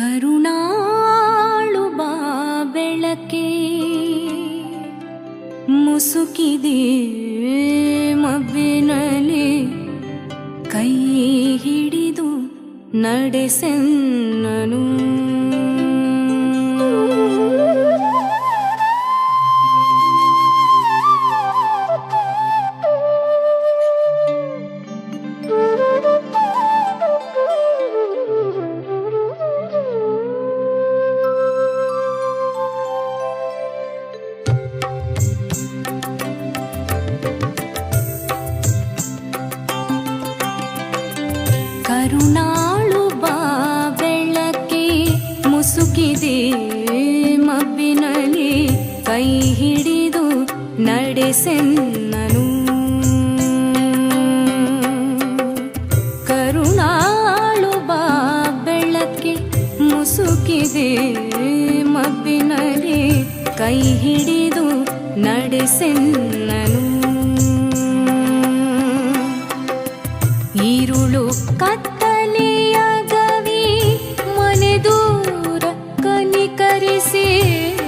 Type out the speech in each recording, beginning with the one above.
ಕರುಣಾಳು ಬಾ ಬೆಳಕೆ ಮುಸುಕಿದೆ ಮಬ್ಬಿನಲಿ ಕೈ ಹಿಡಿದು ನಡೆಸೆನ್ನನು. ಸ್ತುತಿಸೆನ್ನನು ಕರುಣಾಳು ಬಾ ಬೆಳಕ್ಕೆ ಮುಸುಕಿದೆ ಮಬ್ಬಿನಲ್ಲಿ ಕೈ ಹಿಡಿದು ನಡೆಸೆನ್ನನು. ಈರುಳು ಕತ್ತಲೆಯಾಗವಿ ಮನೆ ದೂರ ಕನಿಕರಿಸಿ.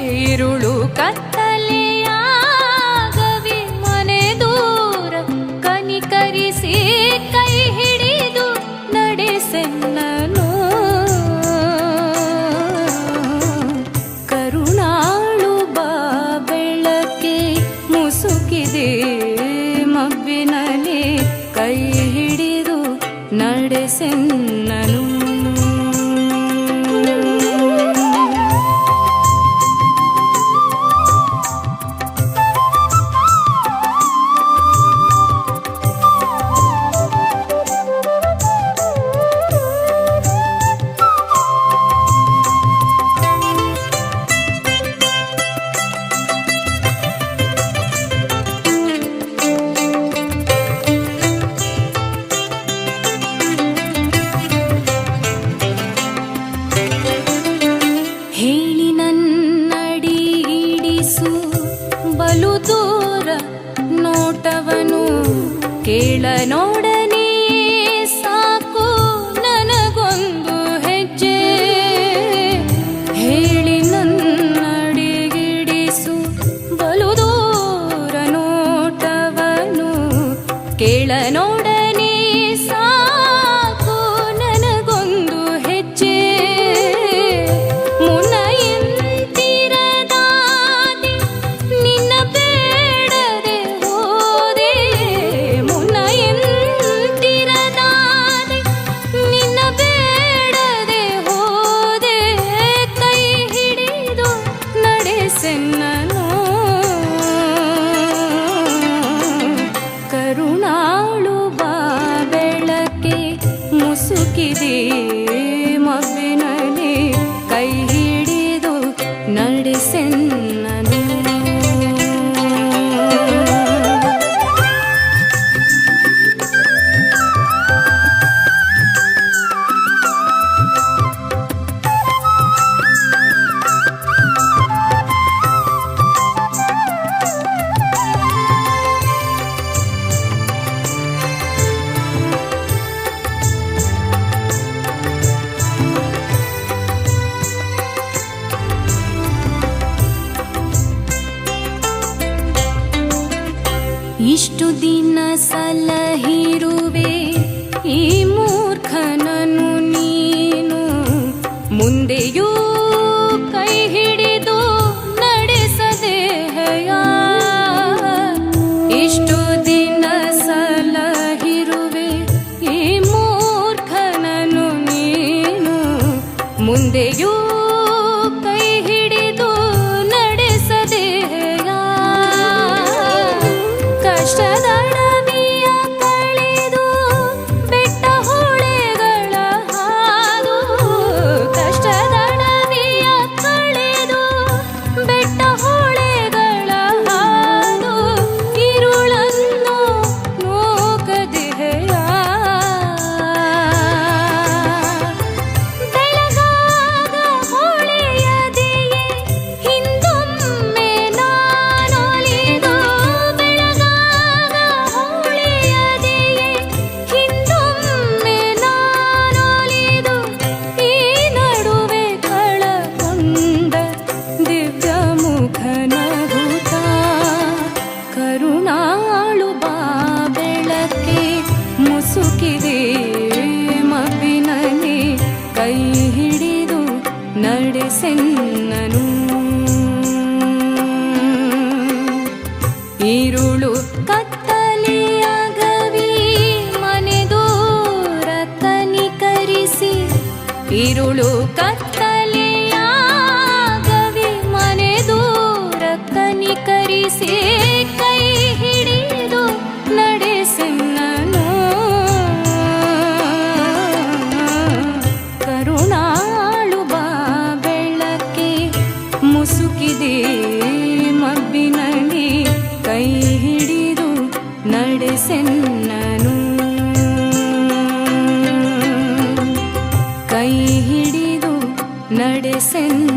ಈರುಳು ಕತ್ತಲೆ ಬಲು ದೂರ ನೋಟವನು ಕೇಳ ನೋಡ Stand up. ഇരുളു ಕತ್ತಲೆಯಾಗವಿ ಮನೆದೂರ ತನಿಕರಿಸಿ ഇരുളു ಕತ್ತಲೆಯಾಗವಿ ಮನೆದೂರ ತನಿಕರಿಸಿ ಕೈ ಹಿಡಿದು ನಡೆಸನ್ನನು. ಕರುಣಾಳು ಬಾ ಬೆಳಕೆ ಮುಸುಕಿದೆ. ನಡೆಸೆನ್ನನು